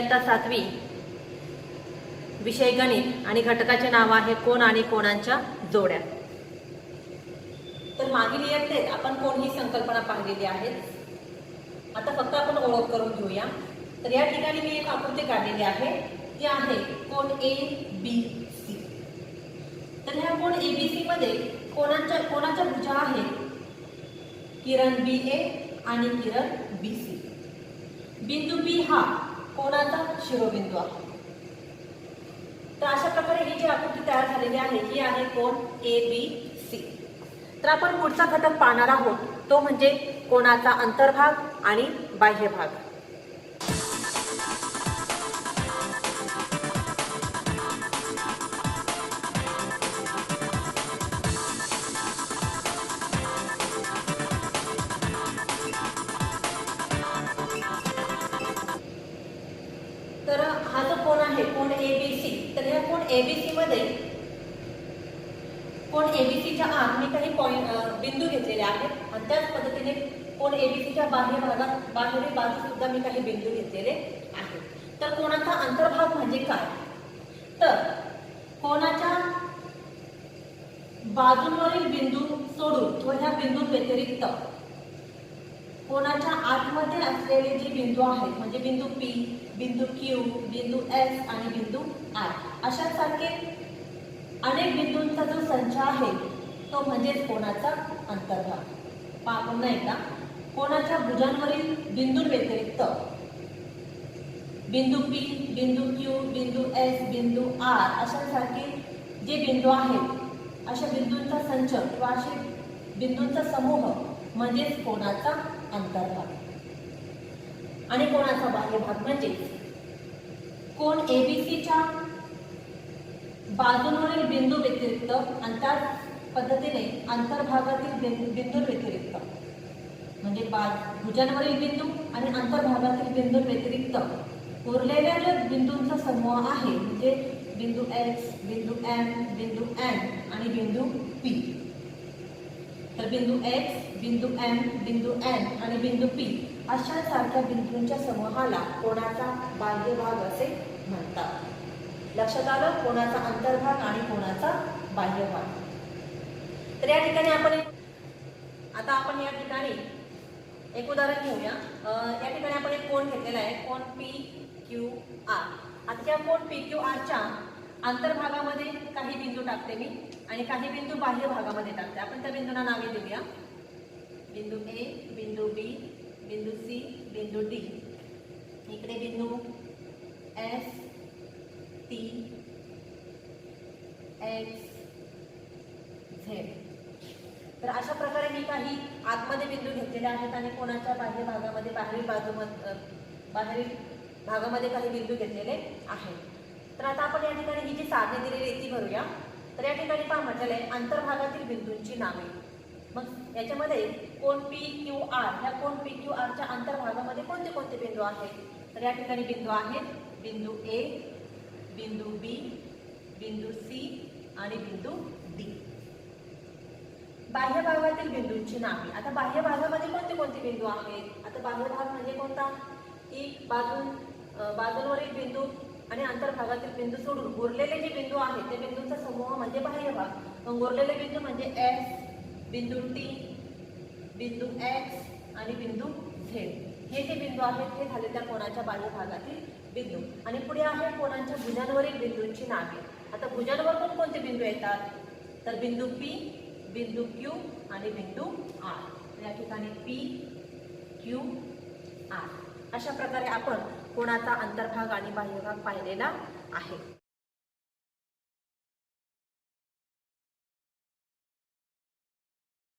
इयत्ता सातवी. विषय गणित आणि घटकाचे नाव आहे कोण आणि कोणाच्या जोड्या. तर मागील इयत्तेत आपण कोण ही संकल्पना पाहिलेली आहे आता फक्त आपण ओळख करून घेऊया. तर या ठिकाणी मी एक आकृती काढलेली आहे. ती आहे कोण ए बी सी तर ह्या कोण ए बी सी मध्ये कोणाच्या कोणाच्या भुजा आहेत? किरण बी ए आणि किरण बी सी बिंदू बी हा कोणाचा? शिरोबिंदू आहे. तर अशा प्रकारे ही जी आकृती तयार झालेली आहे ही आहे कोण? ए बी सी तर आपण पुढचा घटक पाहणार आहोत. तो म्हणजे कोणाचा अंतर्भाग आणि बाह्यभाग. एबीसी कोणमध्ये. कोण एबीसीच्या आत मी काही पॉईंट बिंदू घेतलेले आहेत. आणि त्याच पद्धतीने कोण एबीसीच्या बाह्य भागात बाहेरील बाजू सुद्धा मी काही बिंदू घेतलेले आहेत. तर कोणाचा अंतर्भाग म्हणजे काय? तर कोणाच्या बाजूंवरील बिंदू सोडून व ह्या बिंदू व्यतिरिक्त कोणाच्या आतमध्ये असलेले जे बिंदू आहेत म्हणजे बिंदू पी बिंदू क्यू बिंदू एस आणि बिंदू आय अशासारखे अनेक बिंदूंचा जो संच आहे तो म्हणजेच कोणाचा अंतर्भाग. पहा पुन्हा एकदा. कोणाच्या भुजांवरील बिंदूंव्यतिरिक्त बिंदू पी बिंदू क्यू बिंदू एस बिंदू आर अशासारखे जे बिंदू आहेत अशा बिंदूंचा संच किंवा असे बिंदूंचा समूह म्हणजेच कोणाचा अंतर्भाग आणि कोणाचा बाह्य भाग म्हणजे कोण एबीसीच्या बाजूंवरील बिंदू व्यतिरिक्त आणि त्याच पद्धतीने अंतर्भागातील बिंदू व्यतिरिक्त. म्हणजे बाज भुजांवरील बिंदू आणि अंतर्भागातील बिंदू व्यतिरिक्त. उरलेल्या ज्या बिंदूंचा समूह आहे म्हणजे बिंदू एक्स बिंदू एम बिंदू एन आणि बिंदू पी तर बिंदू एक्स बिंदू एम बिंदू एन आणि बिंदू पी अशा सारख्या बिंदूंच्या समूहाला कोणाचा बाह्य भाग असे म्हणतात. लक्षात आलं? कोणाचा अंतर्भाग आणि कोणाचा बाह्य भाग तर या ठिकाणी आपण एक आता आपण या ठिकाणी एक उदाहरण घेऊया. या ठिकाणी आपण एक कोण घेतलेला आहे. कोण पी क्यू आर आता त्या कोण पी क्यू आरच्या अंतर्भागामध्ये काही बिंदू टाकते मी. आणि काही बिंदू बाह्य भागामध्ये टाकते आपण त्या बिंदूंना नावे देऊया. बिंदू ए बिंदू बी बिंदू सी बिंदू डी इकडे बिंदू एस टी एक्स झेड तर अशा प्रकारे मी काही आतमध्ये बिंदू घेतलेले आहेत आणि कोणाच्या बाह्य भागामध्ये बाहेरील बाजूमध्ये बाहेरील भागामध्ये काही बिंदू घेतलेले आहेत. तर आता आपण या ठिकाणी ही जी सारणी दिलेली आहे ती भरूया. तर या ठिकाणी पहा म्हटलेलं आहे आंतरभागातील बिंदूंची नावे. मग याच्यामध्ये कोण पी क्यू आर ह्या कोण पी क्यू आरच्या अंतर्भागामध्ये कोणते कोणते बिंदू आहेत? तर या ठिकाणी बिंदू आहेत बिंदू ए बिंदू बी बिंदू सी आणि बिंदू डी बाह्य भागातील बिंदूंची नावे. आता बाह्य भागामध्ये कोणते कोणते बिंदू आहेत? आता बाह्य भाग म्हणजे कोणता? की बाजू बाजूंवरील बिंदू आणि अंतर्भागातील बिंदू सोडून उरलेले जे बिंदू आहेत ते बिंदूंचा समूह म्हणजे बाह्यभाग मग उरलेले बिंदू म्हणजे एस बिंदू टी बिंदू एक्स आणि बिंदू झेड हे जे बिंदू आहेत हे झाले त्या कोणाच्या बाह्यभागातील बिंदू. आणि पुढे आहे कोणाच्या भुजांवरील बिंदूंची नावे. आता भुजांवर पण कोणते बिंदू येतात? तर बिंदू पी बिंदू क्यू आणि बिंदू आर या ठिकाणी पी क्यू आर अशा प्रकारे आपण कोणाचा अंतर्भाग आणि बाह्यभाग पाहिलेला आहे.